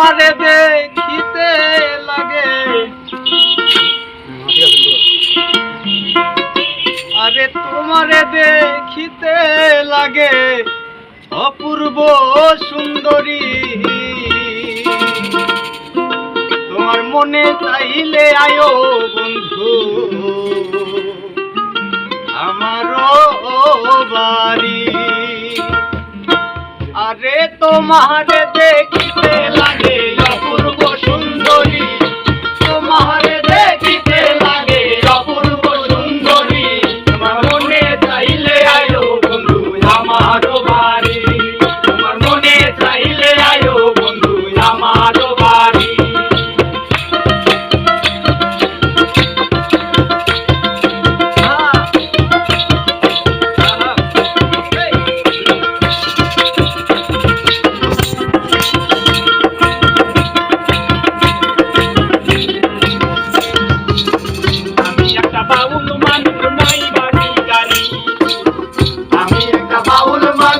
তোমারে দেখিতে লাগে। আরে তোমারে দেখিতে লাগে অপূর্ব সুন্দরী। তোমার মনে চাইলে আয়ো বন্ধু। रे तो अरे तुम्हारे देखते लगे। মৌলমান